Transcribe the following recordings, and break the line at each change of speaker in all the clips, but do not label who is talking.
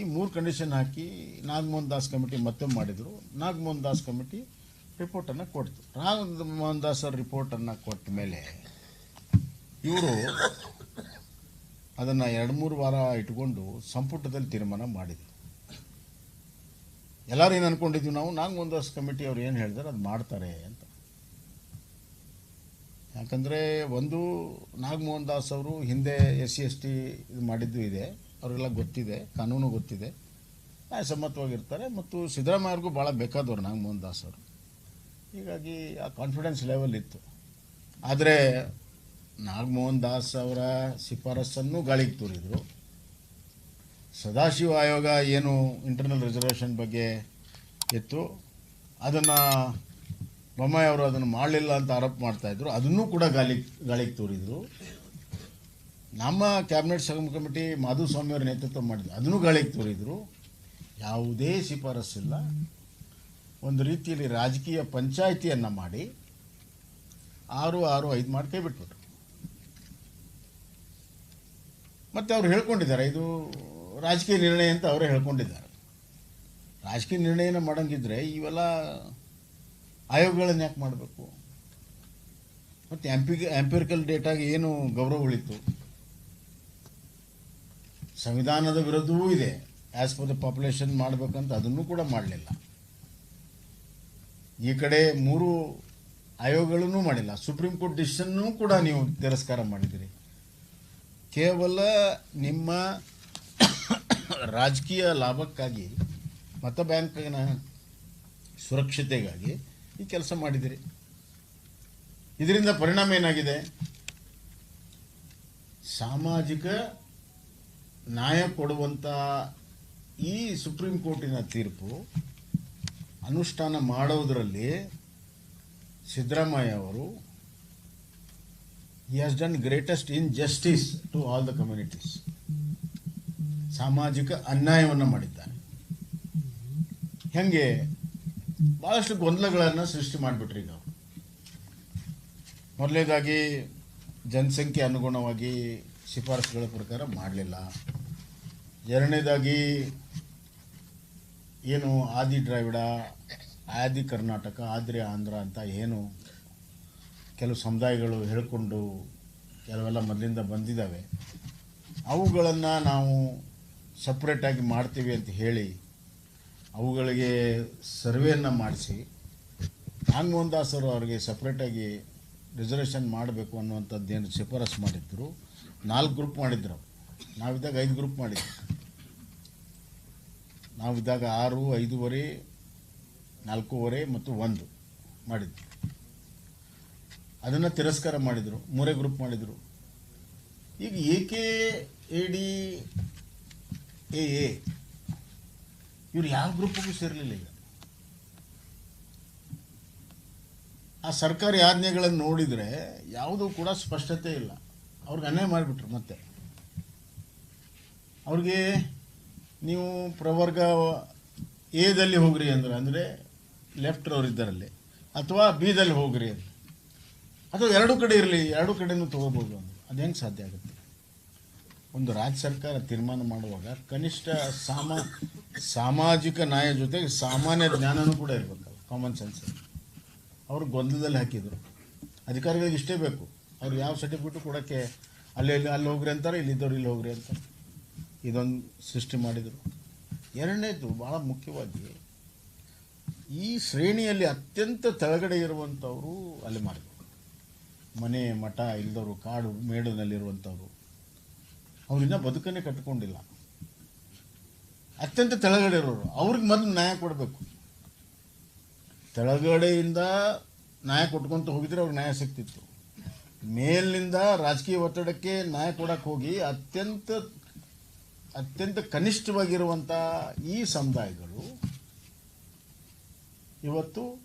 ಈ ಮೂರು ಕಂಡೀಷನ್ ಹಾಕಿ, ನಾಗಮೋಹನ್ ದಾಸ್ ಕಮಿಟಿ ಮತ್ತೆ ಮಾಡಿದರು. ನಾಗಮೋಹನ್ ದಾಸ್ ಕಮಿಟಿ ರಿಪೋರ್ಟನ್ನು ಕೊಡ್ತು. ನಾಗಮೋಹನ್ ದಾಸ್ ಅವ್ರ ರಿಪೋರ್ಟನ್ನು ಕೊಟ್ಟ ಮೇಲೆ ಇವರು ಅದನ್ನು ಎರಡು, ಮೂರು ವಾರ ಇಟ್ಕೊಂಡು ಸಂಪುಟದಲ್ಲಿ ತೀರ್ಮಾನ ಮಾಡಿದರು. ಎಲ್ಲರೂ ಏನು ಅನ್ಕೊಂಡಿದ್ವಿ ನಾವು? ನಾಗಮೋಹನ್ ದಾಸ್ ಕಮಿಟಿ ಅವ್ರು ಏನು ಹೇಳಿದಾರೆ ಅದು ಮಾಡ್ತಾರೆ ಅಂತ. ಯಾಕಂದರೆ ಒಂದು ನಾಗಮೋಹನ್ ದಾಸ್ ಅವರು ಹಿಂದೆ ಎಸ್ ಸಿ ಎಸ್ ಟಿ ಇದು ಮಾಡಿದ್ದು ಇದೆ. ಅವರಿಗೆಲ್ಲ ಗೊತ್ತಿದೆ, ಕಾನೂನು ಗೊತ್ತಿದೆ. ನ್ಯಾಯಸಮ್ಮತವಾಗಿರ್ತಾರೆ ಮತ್ತು ಸಿದ್ದರಾಮಯ್ಯ ಅವ್ರಿಗೂ ಭಾಳ ಬೇಕಾದವರು ನಾಗಮೋಹನ್ ದಾಸ್ ಅವರು. ಹೀಗಾಗಿ ಆ ಕಾನ್ಫಿಡೆನ್ಸ್ ಲೆವೆಲ್ ಇತ್ತು. ಆದರೆ ನಾಗಮೋಹನ್ ದಾಸ್ ಅವರ ಶಿಫಾರಸನ್ನು ಗಾಳಿಗೆ ತೂರಿದರು. ಸದಾಶಿವ ಆಯೋಗ ಏನು ಇಂಟರ್ನಲ್ ರಿಸರ್ವೇಷನ್ ಬಗ್ಗೆ ಇತ್ತು. ಅದನ್ನು ಬೊಮ್ಮಾಯಿ ಅವರು ಅದನ್ನು ಮಾಡಲಿಲ್ಲ ಅಂತ ಆರೋಪ ಮಾಡ್ತಾಯಿದ್ರು ಅದನ್ನೂ ಕೂಡ ಗಾಳಿ, ಗಾಳಿಗೆ ತೂರಿದ್ರು. ನಮ್ಮ ಕ್ಯಾಬಿನೆಟ್ ಸಬ್ ಕಮಿಟಿ ಮಾಧುಸ್ವಾಮಿ ಅವರ ನೇತೃತ್ವ ಮಾಡಿದ್ರು. ಅದನ್ನು ಗಾಳಿಗೆ ತೋರಿದ್ರು. ಯಾವುದೇ ಶಿಫಾರಸ್ಸಿಲ್ಲ ಒಂದು ರೀತಿಯಲ್ಲಿ ರಾಜಕೀಯ ಪಂಚಾಯಿತಿಯನ್ನು ಮಾಡಿ ಆರು ಆರು ಐದು ಮಾಡಿ ಕೈ ಬಿಟ್ಬಿಟ್ರು. ಮತ್ತೆ ಅವ್ರು ಹೇಳ್ಕೊಂಡಿದ್ದಾರೆ, ಇದು ರಾಜಕೀಯ ನಿರ್ಣಯ ಅಂತ ಅವರೇ ಹೇಳ್ಕೊಂಡಿದ್ದಾರೆ. ರಾಜಕೀಯ ನಿರ್ಣಯನ ಮಾಡಂಗಿದ್ರೆ ಇವೆಲ್ಲ ಆಯೋಗಗಳನ್ನ ಯಾಕೆ ಮಾಡಬೇಕು? ಮತ್ತು ಎಂಪಿ ಎಂಪಿರಿಕಲ್ ಡೇಟಾಗಿ ಏನು ಗೌರವ ಉಳಿತು? ಸಂವಿಧಾನದ ವಿರುದ್ಧವೂ ಇದೆ. ಆ್ಯಸ್ ಪರ್ ದ ಪಾಪ್ಯುಲೇಷನ್ ಮಾಡಬೇಕಂತ ಅದನ್ನು ಕೂಡ ಮಾಡಲಿಲ್ಲ. ಈ ಕಡೆ ಮೂರು ಆಯೋಗಗಳನ್ನು ಮಾಡಿಲ್ಲ. ಸುಪ್ರೀಂ ಕೋರ್ಟ್ ಡಿಸಿಷನ್ನೂ ಕೂಡ ನೀವು ತಿರಸ್ಕಾರ ಮಾಡಿದಿರಿ ಕೇವಲ ನಿಮ್ಮ ರಾಜಕೀಯ ಲಾಭಕ್ಕಾಗಿ, ಮತ ಬ್ಯಾಂಕಿನ ಸುರಕ್ಷತೆಗಾಗಿ ಈ ಕೆಲಸ ಮಾಡಿದಿರಿ ಇದರಿಂದ ಪರಿಣಾಮ ಏನಾಗಿದೆ? ಸಾಮಾಜಿಕ ನ್ಯಾಯ ಕೊಡುವಂಥ ಈ ಸುಪ್ರೀಂ ಕೋರ್ಟಿನ ತೀರ್ಪು ಅನುಷ್ಠಾನ ಮಾಡೋದರಲ್ಲಿ ಸಿದ್ದರಾಮಯ್ಯ ಅವರು he has done greatest injustice to all the communities ಸಾಮಾಜಿಕ ಅನ್ಯಾಯವನ್ನು ಮಾಡಿದ್ದಾರೆ. ಹೆಂಗೆ? ಭಾಳಷ್ಟು ಗೊಂದಲಗಳನ್ನು ಸೃಷ್ಟಿ ಮಾಡಿಬಿಟ್ರಿ ಈಗ ಅವರು. ಮೊದಲನೇದಾಗಿ ಜನಸಂಖ್ಯೆ ಅನುಗುಣವಾಗಿ ಶಿಫಾರಸುಗಳ ಪ್ರಕಾರ ಮಾಡಲಿಲ್ಲ. ಎರಡನೇದಾಗಿ ಏನು ಆದಿ ದ್ರಾವಿಡ, ಆದಿ ಕರ್ನಾಟಕ, ಆದ್ರೆ ಆಂಧ್ರ ಅಂತ ಏನು ಕೆಲವು ಸಮುದಾಯಗಳು ಹೇಳಿಕೊಂಡು ಕೆಲವೆಲ್ಲ ಮೊದಲಿಂದ ಬಂದಿದ್ದಾವೆ. ಅವುಗಳನ್ನು ನಾವು ಸಪ್ರೇಟಾಗಿ ಮಾಡ್ತೀವಿ ಅಂತ ಹೇಳಿ ಅವುಗಳಿಗೆ ಸರ್ವೆಯನ್ನು ಮಾಡಿಸಿ ನಾಗಮೋಹನ್ ದಾಸ್ ಅವರು ಅವರಿಗೆ ಸಪ್ರೇಟಾಗಿ ರಿಸರ್ವೇಷನ್ ಮಾಡಬೇಕು ಅನ್ನುವಂಥದ್ದು ಏನು ಶಿಫಾರಸು ಮಾಡಿದ್ದರು ನಾಲ್ಕು ಗ್ರೂಪ್ ಮಾಡಿದ್ರು. ನಾವಿದ್ದಾಗ ಐದು ಗ್ರೂಪ್ ಮಾಡಿದ್ವಿ. ನಾವಿದ್ದಾಗ ಆರು, ಐದೂವರೆ, ನಾಲ್ಕೂವರೆ ಮತ್ತು ಒಂದು ಮಾಡಿದ್ವಿ. ಅದನ್ನು ತಿರಸ್ಕಾರ ಮಾಡಿದರು, ಮೂರೇ ಗ್ರೂಪ್ ಮಾಡಿದರು. ಈಗ A K, A D, A A, ಇವ್ರು ಯಾವ ಗ್ರೂಪಿಗೂ ಸೇರಲಿಲ್ಲ ಈಗ. ಆ ಸರ್ಕಾರಿ ಆಜ್ಞೆಗಳನ್ನು ನೋಡಿದರೆ ಯಾವುದೂ ಕೂಡ ಸ್ಪಷ್ಟತೆ ಇಲ್ಲ. ಅವ್ರಿಗೆ ಅನ್ಯಾಯ ಮಾಡಿಬಿಟ್ರು ಮತ್ತೆ. ಅವ್ರಿಗೆ ನೀವು ಪ್ರವರ್ಗ ಎದಲ್ಲಿ ಹೋಗ್ರಿ ಅಂದ್ರೆ, ಅಂದರೆ ಲೆಫ್ಟ್ರವ್ರು ಇದ್ದಾರಲ್ಲಿ, ಅಥವಾ ಬಿದಲ್ಲಿ ಹೋಗ್ರಿ ಅಂತ ಅಥವಾ ಎರಡು ಕಡೆ ಇರಲಿ, ಎರಡು ಕಡೆನೂ ತೊಗೋಬೋದು ಅಂದ್ರೆ, ಅದು ಸಾಧ್ಯ ಆಗುತ್ತೆ? ಒಂದು ರಾಜ್ಯ ಸರ್ಕಾರ ತೀರ್ಮಾನ ಮಾಡುವಾಗ ಕನಿಷ್ಠ ಸಾಮಾ, ಸಾಮಾಜಿಕ ನ್ಯಾಯ ಜೊತೆಗೆ ಸಾಮಾನ್ಯ ಜ್ಞಾನನೂ ಕೂಡ ಇರಬೇಕಲ್ಲ ಕಾಮನ್ ಸೆನ್ಸ್ ಅವರು ಗೊಂದಲದಲ್ಲಿ ಹಾಕಿದರು. ಅಧಿಕಾರಿಗಳಿಗೆ ಇಷ್ಟೇ ಬೇಕು. ಅವ್ರು ಯಾವ ಸರ್ಟಿಫಿಕೇಟು ಕೊಡೋಕ್ಕೆ ಅಲ್ಲಿ ಅಲ್ಲಿ ಹೋಗ್ರಿ ಅಂತಾರೆ, ಇಲ್ಲಿದ್ದವ್ರು ಇಲ್ಲಿ ಹೋಗ್ರಿ ಅಂತಾರೆ. ಇದೊಂದು ಸೃಷ್ಟಿ ಮಾಡಿದರು. ಎರಡನೇದು ಭಾಳ ಮುಖ್ಯವಾಗಿ ಈ ಶ್ರೇಣಿಯಲ್ಲಿ ಅತ್ಯಂತ ತೆಳಗಡೆ ಇರುವಂಥವರು ಅಲ್ಲಿ ಮಾಡಿದರು. ಮನೆ, ಮಠ ಇಲ್ಲದವರು ಕಾಡು ಮೇಡಿನಲ್ಲಿರುವಂಥವ್ರು ಅವರಿಂದ ಬದುಕನ್ನೇ ಕಟ್ಟಿಕೊಂಡಿಲ್ಲ ಅತ್ಯಂತ ತೆಳಗಡೆ ಇರೋರು. ಅವ್ರಿಗೆ ಮೊದಲು ನ್ಯಾಯ ಕೊಡಬೇಕು. ತೆಳಗಡೆಯಿಂದ ನ್ಯಾಯ ಕೊಟ್ಕೊಂತ ಹೋಗಿದ್ರೆ ಅವ್ರಿಗೆ ನ್ಯಾಯ ಸಿಗ್ತಿತ್ತು. ಮೇಲಿನಿಂದ ರಾಜಕೀಯ ಒತ್ತಡಕ್ಕೆ ನ್ಯಾಯ ಕೊಡಕ್ಕೆ ಹೋಗಿ ಅತ್ಯಂತ ಅತ್ಯಂತ ಕನಿಷ್ಠವಾಗಿರುವಂಥ ಈ ಸಮುದಾಯಗಳು ಇವತ್ತು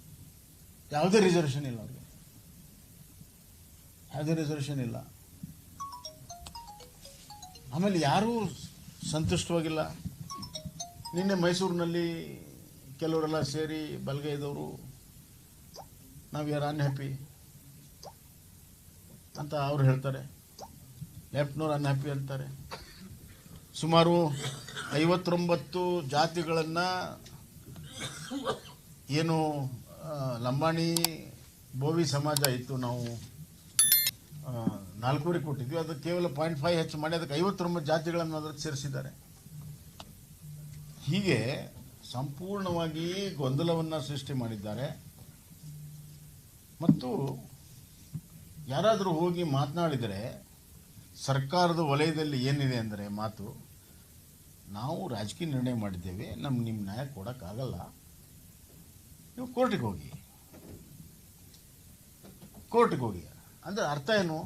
ಯಾವುದೇ ರಿಸರ್ವೇಷನ್ ಇಲ್ಲ ಅವ್ರಿಗೆ. ಯಾವುದೇ ರಿಸರ್ವೇಷನ್ ಇಲ್ಲ. ಆಮೇಲೆ ಯಾರೂ ಸಂತುಷ್ಟವಾಗಿಲ್ಲ. ನಿನ್ನೆ ಮೈಸೂರಿನಲ್ಲಿ ಕೆಲವರೆಲ್ಲ ಸೇರಿ ಬಲಗೈದವರು, ನಾವು ಯಾರು ಅನ್ಹ್ಯಾಪಿ ಅಂತ ಅವ್ರು ಹೇಳ್ತಾರೆ. ಲೆಫ್ಟ್ನವ್ರು ಅನ್ಹ್ಯಾಪಿ ಅಂತಾರೆ. ಸುಮಾರು ಐವತ್ತೊಂಬತ್ತು ಜಾತಿಗಳನ್ನು ಏನು ಲಂಬಾಣಿ ಬೋವಿ ಸಮಾಜ ಇತ್ತು, ನಾವು ನಾಲ್ಕೂವರೆ ಕೊಟ್ಟಿದ್ವಿ. ಅದು ಕೇವಲ ಪಾಯಿಂಟ್ ಫೈವ್ ಹೆಚ್ಚು ಮಾಡಿ, ಅದಕ್ಕೆ ಐವತ್ತೊಂಬತ್ತು ಜಾತಿಗಳನ್ನು ಅದಕ್ಕೆ ಸೇರಿಸಿದ್ದಾರೆ. ಹೀಗೆ ಸಂಪೂರ್ಣವಾಗಿ ಗೊಂದಲವನ್ನು ಸೃಷ್ಟಿ ಮಾಡಿದ್ದಾರೆ. ಮತ್ತು ಯಾರಾದರೂ ಹೋಗಿ ಮಾತನಾಡಿದರೆ ಸರ್ಕಾರದ ವಲಯದಲ್ಲಿ ಏನಿದೆ ಅಂದರೆ ಮಾತು, ನಾವು ರಾಜಕೀಯ ನಿರ್ಣಯ ಮಾಡಿದ್ದೇವೆ ನಮ್ಗೆ ನಿಮ್ಮ ನ್ಯಾಯ ಕೊಡೋಕ್ಕಾಗಲ್ಲ. ನೀವು ಕೋರ್ಟಿಗೆ ಹೋಗಿ. ಕೋರ್ಟಿಗೆ ಹೋಗಿ. ಅಂದರೆ ಅರ್ಥ ಏನು?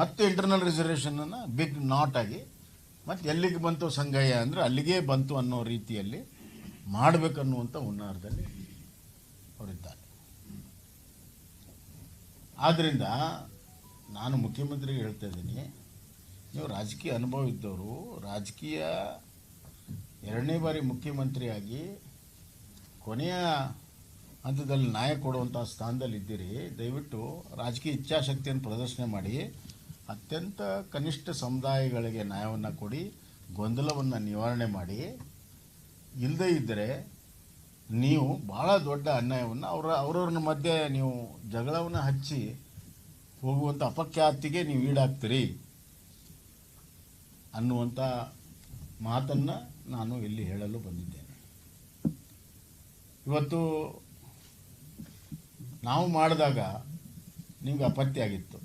ಮತ್ತೆ ಇಂಟರ್ನಲ್ ರಿಸರ್ವೇಷನನ್ನು ಬಿಗ್ ನಾಟ್ ಆಗಿ, ಮತ್ತು ಎಲ್ಲಿಗೆ ಬಂತು ಸಂಗಯ್ಯ ಅಂದರೆ ಅಲ್ಲಿಗೆ ಬಂತು ಅನ್ನೋ ರೀತಿಯಲ್ಲಿ ಮಾಡಬೇಕನ್ನುವಂಥ ಹುನ್ನಾರದಲ್ಲಿ ಅವರಿದ್ದಾರೆ ಆದ್ದರಿಂದ ನಾನು ಮುಖ್ಯಮಂತ್ರಿಗೆ ಹೇಳ್ತಾ ಇದ್ದೀನಿ ನೀವು ರಾಜಕೀಯ ಅನುಭವ ಇದ್ದವರು, ರಾಜಕೀಯ ಎರಡನೇ ಬಾರಿ ಮುಖ್ಯಮಂತ್ರಿಯಾಗಿ ಕೊನೆಯ ಹಂತದಲ್ಲಿ ನ್ಯಾಯ ಕೊಡುವಂಥ ಸ್ಥಾನದಲ್ಲಿ ಇದ್ದೀರಿ. ದಯವಿಟ್ಟು ರಾಜಕೀಯ ಇಚ್ಛಾಶಕ್ತಿಯನ್ನು ಪ್ರದರ್ಶನ ಮಾಡಿ, ಅತ್ಯಂತ ಕನಿಷ್ಠ ಸಮುದಾಯಗಳಿಗೆ ನ್ಯಾಯವನ್ನು ಕೊಡಿ, ಗೊಂದಲವನ್ನು ನಿವಾರಣೆ ಮಾಡಿ. ಇಲ್ಲದೇ ಇದ್ದರೆ ನೀವು ಭಾಳ ದೊಡ್ಡ ಅನ್ಯಾಯವನ್ನು ಅವರ ಅವ್ರವ್ರ ಮಧ್ಯೆ ನೀವು ಜಗಳವನ್ನು ಹಚ್ಚಿ ಹೋಗುವಂಥ ಅಪಖ್ಯಾತಿಗೆ ನೀವು ಈಡಾಗ್ತೀರಿ. ಅನ್ನುವಂಥ ಮಾತನ್ನು ನಾನು ಇಲ್ಲಿ ಹೇಳಲು ಬಂದಿದ್ದೇನೆ. ಇವತ್ತು ನಾವು ಮಾಡಿದಾಗ ನಿಮ್ಗೆ ಅಪತ್ಯ ಆಗಿತ್ತು.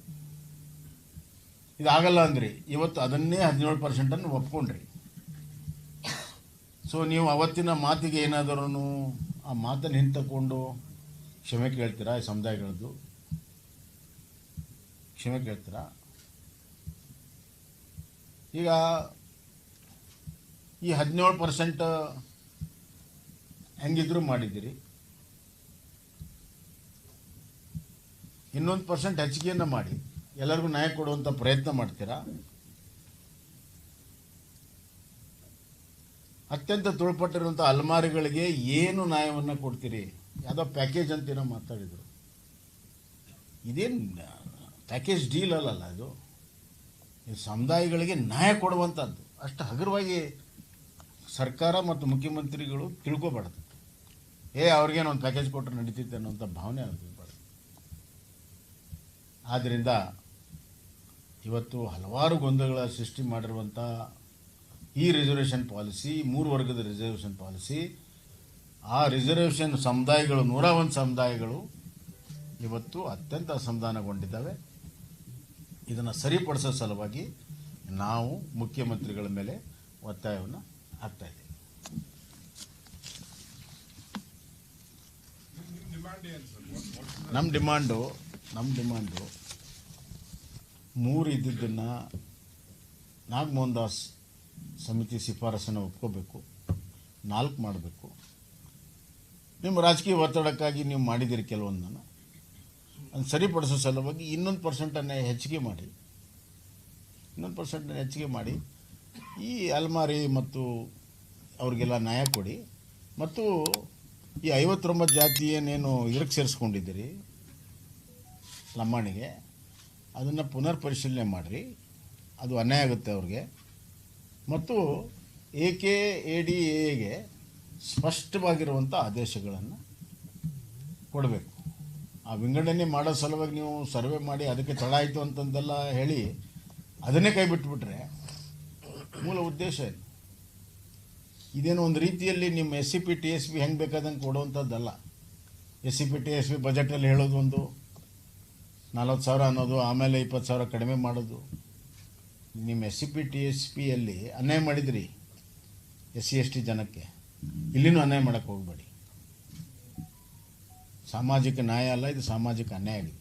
ಇದಾಗಲ್ಲ ಅಂದ್ರಿ, ಇವತ್ತು ಅದನ್ನೇ ಹದಿನೇಳು ಪರ್ಸೆಂಟನ್ನು ಒಪ್ಕೊಂಡ್ರಿ. ಸೊ ನೀವು ಅವತ್ತಿನ ಮಾತಿಗೆ ಏನಾದರೂ ಆ ಮಾತನ್ನು ಹಿಂತಕೊಂಡು ಕ್ಷಮೆ ಕೇಳ್ತೀರಾ? ಈ ಸಮುದಾಯಗಳದ್ದು. ಕ್ಷಮೆ ಕೇಳ್ತೀರಾ? ಈಗ ಈ ಹದಿನೇಳು ಪರ್ಸೆಂಟ್ ಹೆಂಗಿದ್ರು ಮಾಡಿದ್ದೀರಿ. ಇನ್ನೊಂದು ಪರ್ಸೆಂಟ್ ಹೆಚ್ಚಿಗೆಯನ್ನು ಮಾಡಿ. ಎಲ್ಲರಿಗೂ ನ್ಯಾಯ ಕೊಡುವಂಥ ಪ್ರಯತ್ನ ಮಾಡ್ತೀರಾ? ಅತ್ಯಂತ ತುಳುಪಟ್ಟಿರುವಂಥ ಅಲ್ಮಾರಿಗಳಿಗೆ ಏನು ನ್ಯಾಯವನ್ನು ಕೊಡ್ತೀರಿ? ಯಾವುದೋ ಪ್ಯಾಕೇಜ್ ಅಂತೇನೋ ಮಾತಾಡಿದರು. ಇದೇನು ಪ್ಯಾಕೇಜ್ ಡೀಲ್ ಅಲ್ಲಲ್ಲ ಇದು ಸಮುದಾಯಗಳಿಗೆ ನ್ಯಾಯ ಕೊಡುವಂಥದ್ದು ಅಷ್ಟು ಹಗುರವಾಗಿ ಸರ್ಕಾರ ಮತ್ತು ಮುಖ್ಯಮಂತ್ರಿಗಳು ತಿಳ್ಕೊಬಾರ್ದು. ಏ, ಅವ್ರಿಗೇನು ಒಂದು ಪ್ಯಾಕೇಜ್ ಕೊಟ್ಟರೆ ನಡೀತಿತ್ತು ಅನ್ನೋಂಥ ಭಾವನೆ ಆಗಿರ್ಬಾರ್ದು ಆದ್ದರಿಂದ ಇವತ್ತು ಹಲವಾರು ಗೊಂದಲಗಳ ಸೃಷ್ಟಿ ಮಾಡಿರುವಂಥ ಈ ರಿಸರ್ವೇಷನ್ ಪಾಲಿಸಿ ಮೂರು ವರ್ಗದ ರಿಸರ್ವೇಷನ್ ಪಾಲಿಸಿ ಆ ರಿಸರ್ವೇಷನ್ ಸಮುದಾಯಗಳು ನೂರ ಒಂದು ಸಮುದಾಯಗಳು ಇವತ್ತು ಅತ್ಯಂತ ಅಸಮಾಧಾನಗೊಂಡಿದ್ದಾವೆ. ಇದನ್ನು ಸರಿಪಡಿಸೋ ಸಲುವಾಗಿ ನಾವು ಮುಖ್ಯಮಂತ್ರಿಗಳ ಮೇಲೆ ಒತ್ತಾಯವನ್ನು ಹಾಕ್ತಾ ಇದ್ದೀವಿ. ನಮ್ಮ ಡಿಮಾಂಡು ನಮ್ಮ ಡಿಮಾಂಡು ಮೂರು ಇದ್ದಿದ್ದನ್ನು ನಾಗಮೋಹನ್ ದಾಸ್ ಸಮಿತಿ ಶಿಫಾರಸನ್ನು ಒಪ್ಕೋಬೇಕು, ನಾಲ್ಕು ಮಾಡಬೇಕು. ನಿಮ್ಮ ರಾಜಕೀಯ ಒತ್ತಡಕ್ಕಾಗಿ ನೀವು ಮಾಡಿದ್ದೀರಿ ಕೆಲವೊಂದನ್ನು. ಅದನ್ನು ಸರಿಪಡಿಸೋ ಸಲುವಾಗಿ ಇನ್ನೊಂದು ಪರ್ಸೆಂಟನ್ನು ಹೆಚ್ಚಿಗೆ ಮಾಡಿ. ಇನ್ನೊಂದು ಪರ್ಸೆಂಟನ್ನು ಹೆಚ್ಚಿಗೆ ಮಾಡಿ. ಈ ಅಲ್ಮಾರಿ ಮತ್ತು ಅವ್ರಿಗೆಲ್ಲ ನ್ಯಾಯ ಕೊಡಿ. ಮತ್ತು ಈ ಐವತ್ತೊಂಬತ್ತು ಜಾತಿ ಏನೇನು ಇದಕ್ಕೆ ಸೇರಿಸ್ಕೊಂಡಿದ್ದೀರಿ ಲಂಬಾಣಿಗೆ, ಅದನ್ನು ಪುನರ್ ಪರಿಶೀಲನೆ ಮಾಡಿರಿ. ಅದು ಅನ್ಯಾಯ ಆಗುತ್ತೆ ಅವ್ರಿಗೆ. ಮತ್ತು ಎ ಕೆ ಎ ಡಿ ಎಗೆ ಸ್ಪಷ್ಟವಾಗಿರುವಂಥ ಆದೇಶಗಳನ್ನು ಕೊಡಬೇಕು. ಆ ವಿಂಗಡಣೆ ಮಾಡೋ ಸಲುವಾಗಿ ನೀವು ಸರ್ವೆ ಮಾಡಿ ಅದಕ್ಕೆ ತಡ ಆಯಿತು ಅಂತಂದೆಲ್ಲ ಹೇಳಿ ಅದನ್ನೇ ಕೈ ಬಿಟ್ಬಿಟ್ರೆ ಮೂಲ ಉದ್ದೇಶ ಏನು? ಇದೇನು ಒಂದು ರೀತಿಯಲ್ಲಿ ನಿಮ್ಮ S C P T S B ಹೆಂಗೆ ಬೇಕಾದಂಗೆ ಕೊಡುವಂಥದ್ದಲ್ಲ. S C P T S B ಬಜೆಟಲ್ಲಿ ಹೇಳೋದು ಒಂದು, ನಲ್ವತ್ತು ಸಾವಿರ ಅನ್ನೋದು, ಆಮೇಲೆ ಇಪ್ಪತ್ತು ಸಾವಿರ ಕಡಿಮೆ ಮಾಡೋದು. ನಿಮ್ಮ S C P T S ಪಿಯಲ್ಲಿ ಅನ್ಯಾಯ ಮಾಡಿದ್ರಿ ಎಸ್ ಸಿ ಎಸ್ ಟಿ ಜನಕ್ಕೆ. ಇಲ್ಲಿನೂ ಅನ್ಯಾಯ ಮಾಡೋಕ್ಕೆ ಹೋಗಬೇಡಿ. ಸಾಮಾಜಿಕ ನ್ಯಾಯ ಅಲ್ಲ ಇದು ಸಾಮಾಜಿಕ ಅನ್ಯಾಯ ಆಗಿದೆ